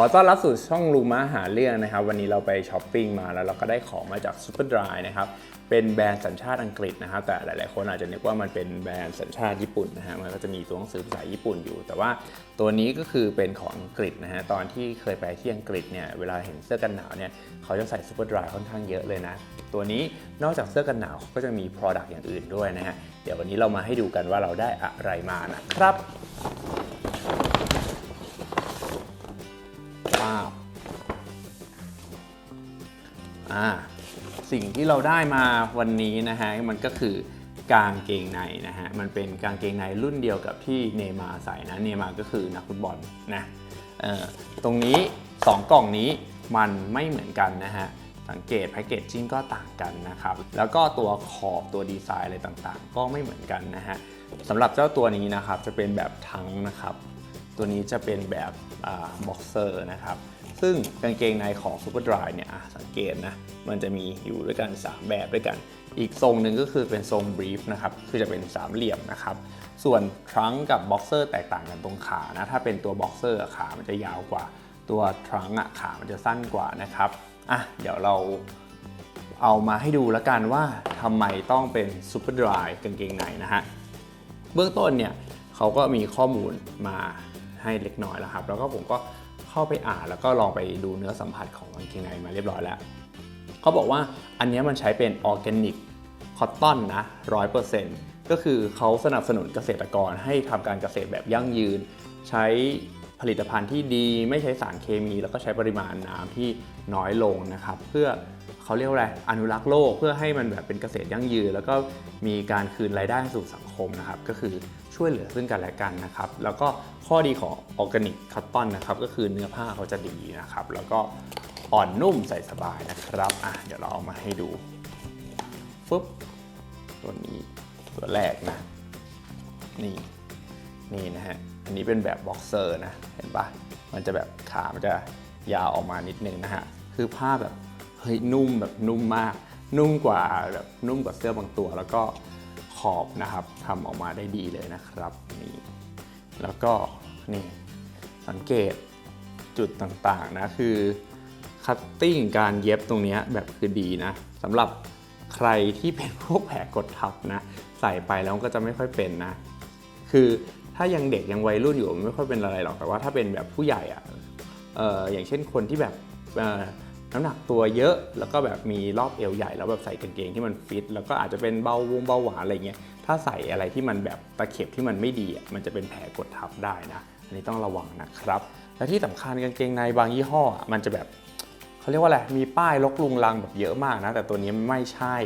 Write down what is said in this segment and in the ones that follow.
ขอต้อนรับสู่ช่องลุงมาหาเรื่องนะครับ วันนี้เราไปช้อปปิ้งมาแล้วเราก็ได้ของมาจาก Superdry นะครับ เป็นแบรนด์สัญชาติอังกฤษนะครับ แต่หลายๆคนอาจจะนึกว่ามันเป็นแบรนด์สัญชาติญี่ปุ่นนะฮะมันก็จะมีตัวหนังสือภาษาญี่ปุ่นอยู่ แต่ว่าตัวนี้ก็คือเป็นของอังกฤษนะฮะตอนที่เคยไปที่อังกฤษเนี่ยเวลาเห็นเสื้อกันหนาวเนี่ยเขาจะใส่ Superdry ค่อนข้างเยอะเลยนะตัวนี้นอกจากเสื้อกันหนาวเขาก็จะมี Product อย่างอื่นด้วยนะฮะเดี๋ยววันนี้เรามาให้ดูกันว่าเราได้อะไรมานะครับ สิ่งที่เราได้มาวันนี้นะฮะมันก็คือกางเกงในนะฮะมันเป็นกางเกงในรุ่นเดียวกับที่เนมาใส่นะเนมาก็คือนักฟุตบอลนะเอ่อตรงนี้ 2 กล่องนี้มันไม่เหมือนกันนะฮะสังเกตแพคเกจจิ้งก็ต่างกันนะครับ แล้วก็ตัวขอบตัวดีไซน์อะไรต่างๆ ก็ไม่เหมือนกันนะฮะสำหรับเจ้าตัวนี้นะครับจะเป็นแบบทั้งนะครับ ตัวนี้จะเป็นแบบบ็อกเซอร์นะครับ ซึ่งกางเกงในของ Superdry เนี่ยสังเกตนะ มันจะมีอยู่ด้วยกัน 3 แบบด้วยกัน อีกทรงหนึ่งก็คือเป็นทรงบรีฟนะครับ คือจะเป็นสามเหลี่ยมนะครับ ส่วนทรังกับบ็อกเซอร์แตกต่างกันตรงขานะ ถ้าเป็นตัวบ็อกเซอร์ขา มันจะยาวกว่า ตัวทรังอะขา มันจะสั้นกว่านะครับอะเดี๋ยวเราเอามาให้ดูแล้วกันว่าทำไมต้องเป็น Superdry กางเกงในนะฮะ เบื้องต้นเนี่ยเขาก็มีข้อมูลมา ให้เล็กน้อยแล้วครับ แล้วก็ผมก็เข้าไปอ่านแล้วก็ลองไปดูเนื้อสัมผัสของกางเกงในมาเรียบร้อยแล้วเขาบอกว่าอันนี้มันใช้เป็นออร์แกนิกคอตตอนนะร้อยเปอร์เซ็นต์ก็คือเขาสนับสนุนเกษตรกรให้ทำการเกษตรแบบยั่งยืน ใช้ ผลิตภัณฑ์ที่ดีไม่ใช้สารเคมี แล้วก็ใช้ปริมาณน้ำที่น้อยลงนะครับ เพื่อเขาเรียกว่าอะไรอนุรักษ์โลกเพื่อให้มันแบบเป็นเกษตรยั่งยืน แล้วก็มีการคืนรายได้สู่สังคมนะครับ ก็คือช่วยเหลือซึ่งกันและกันนะครับ แล้วก็ข้อดีของออร์แกนิกคัตตอนนะครับ ก็คือเนื้อผ้าเขาจะดีนะครับ แล้วก็อ่อนนุ่มใส่สบายนะครับอะเดี๋ยวเราเอามาให้ดูฟึบตัวนี้ตัวแรกนะ นี่ นี่นะฮะ อันนี้เป็นแบบบ็อกเซอร์นะ เห็นปะมันจะแบบขา มันจะยาวออกมานิดนึงนะฮะ คือผ้าแบบเฮ้ยนุ่มแบบนุ่มมาก นุ่มกว่าแบบนุ่มกว่าเสื้อบางตัว แล้วก็ขอบนะครับทำออกมาได้ดีเลยนะครับนี่แล้วก็นี่สังเกตจุดต่างๆนะคือคัตติ้งการเย็บตรงนี้แบบคือดีนะสำหรับใครที่เป็นพวกแผลกดทับนะ ใส่ไปแล้วก็จะไม่ค่อยเป็นนะ คือ ถ้ายังเด็กยังวัยรุ่นอยู่มันไม่ค่อยเป็นอะไรหรอกแต่ว่าถ้าเป็นแบบผู้ใหญ่อะเอออย่างเช่นคนที่แบบน้ำหนักตัวเยอะแล้วก็แบบมีรอบเอวใหญ่ แล้วแบบใส่กางเกงที่มันฟิต แล้วก็อาจจะเป็นเบาวงเบาหวานอะไรเงี้ยถ้าใส่อะไรที่มันแบบตะเข็บที่มันไม่ดีมันจะเป็นแผลกดทับได้นะอันนี้ต้องระวังนะครับ และที่สำคัญกางเกงในบางยี่ห้อ มันจะแบบเขาเรียกว่าอะไรมีป้ายลกลุงลังแบบเยอะมากนะ แต่ตัวนี้ไม่ใช่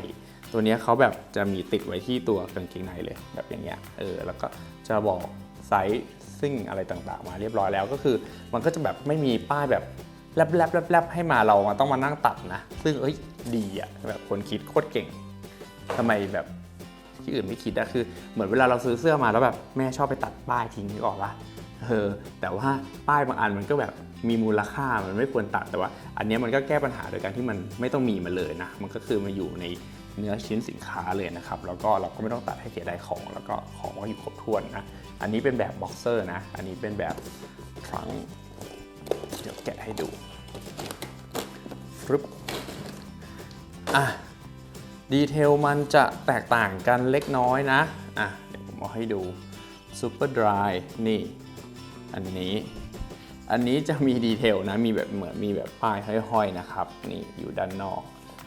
ตัวนี้เขาแบบจะมีติดไว้ที่ตัวกางเกงในเลยแบบอย่างเงี้ยเออแล้วก็จะบอก ไซส์ซิ่งอะไรต่างๆ มาเรียบร้อยแล้วก็คือ มันก็จะแบบไม่มีป้ายแบบแลบแลบแลบแลบให้มาเรามาต้องมานั่งตัดนะ ซึ่งเอ้ยดีอะแบบคนคิดโคตรเก่งทำไมแบบที่อื่นไม่คิดอะคือเหมือนเวลาเราซื้อเสื้อมาแล้วแบบแม่ชอบไปตัดป้ายทิ้งนึกออกปะเออแต่ว่าป้ายบางอันมันก็แบบ มีมูลค่ามันไม่ควรตัดแต่ว่า อันนี้มันก็แก้ปัญหาโดยการที่มันไม่ต้องมีมาเลยนะ มันก็คือมาอยู่ในเนื้อชิ้นสินค้าเลยนะครับ แล้วก็เราก็ไม่ต้องตัดให้เสียดายของ แล้วก็ของก็อยู่ครบถ้วนนะ อันนี้เป็นแบบบ็อกเซอร์นะ อันนี้เป็นแบบทรังเดี๋ยวแกะให้ดูฟรึบอะดีเทลมันจะแตกต่างกันเล็กน้อยนะ อะ เดี๋ยวผมเอาให้ดู Super Dry นี่ อันนี้ อันนี้จะมีดีเทลนะ มีแบบเหมือนมีแบบป้ายห้อยๆนะครับ นี่อยู่ด้านนอก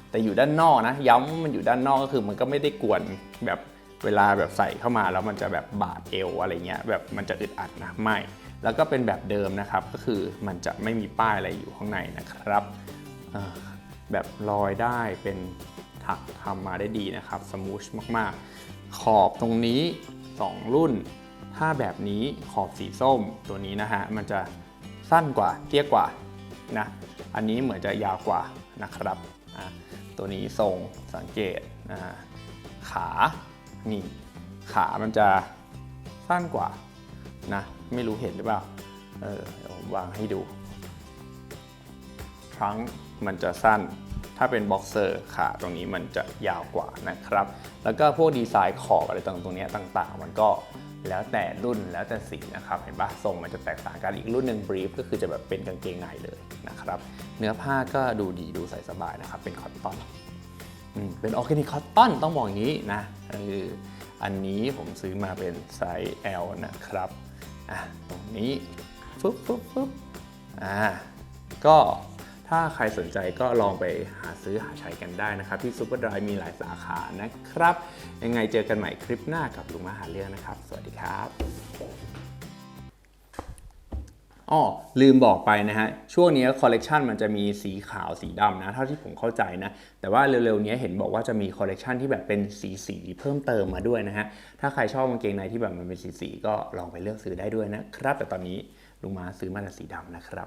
แต่อยู่ด้านนอกนะ ย้ำมันอยู่ด้านนอกก็คือมันก็ไม่ได้กวนแบบเวลาแบบใส่เข้ามาแล้วมันจะแบบบาดเอวอะไรเงี้ยแบบมันจะอึดอัดนะไม่ แล้วก็เป็นแบบเดิมนะครับ ก็คือมันจะไม่มีป้ายอะไรอยู่ข้างในนะครับ แบบลอยได้เป็นถักทำมาได้ดีนะครับสมูชมากๆ ขอบตรงนี้ 2 รุ่น ถ้าแบบนี้ขอบสีส้มตัวนี้นะฮะมันจะ สั้นกว่าเตี้ยกว่านะอันนี้เหมือนจะยาวกว่านะครับตัวนี้ทรงสังเกตขานี่ขามันจะสั้นกว่านะไม่รู้เห็นหรือเปล่าเออเดี๋ยวผมวางให้ดูทรังมันจะสั้น ถ้าเป็นบ็อกเซอร์ขาตรงนี้มันจะยาวกว่านะครับ แล้วก็พวกดีไซน์ขอบอะไรต่างตรงนี้ต่างๆ มันก็ แล้วแต่รุ่นแล้วแต่สีนะครับเห็นปะทรงมันจะแตกต่างกันอีกรุ่นหนึ่ง brief ก็คือจะแบบเป็นกางเกงในเลยนะครับ เนื้อผ้าก็ดูดีดูใส่สบายนะครับ เป็นคอตตอนอืมเป็นออร์แกนิกคอตตอนต้องบอกอย่างนี้นะเอออันนี้ผมซื้อมาเป็นไซส์ L นะครับอะตรงนี้ฟึ๊บฟึ๊บฟึ๊บอ่าก็ ถ้าใครสนใจก็ลองไปหาซื้อหาใช้กันได้นะครับ ที่ Superdry มีหลายสาขานะครับ ยังไงเจอกันใหม่คลิปหน้ากับลุงมาหาเรื่องนะครับ สวัสดีครับอ๋อลืมบอกไปนะฮะ ช่วงนี้คอลเลกชันมันจะมีสีขาวสีดำนะ เท่าที่ผมเข้าใจนะ แต่ว่าเร็วๆนี้เห็นบอกว่าจะมีคอลเลกชันที่แบบเป็นสีสีเพิ่มเติมมาด้วยนะฮะ ถ้าใครชอบกางเกงในที่แบบมันเป็นสีสีก็ลองไปเลือกซื้อได้ด้วยนะครับ แต่ตอนนี้ลุงมาซื้อมาแต่สีดำนะครับ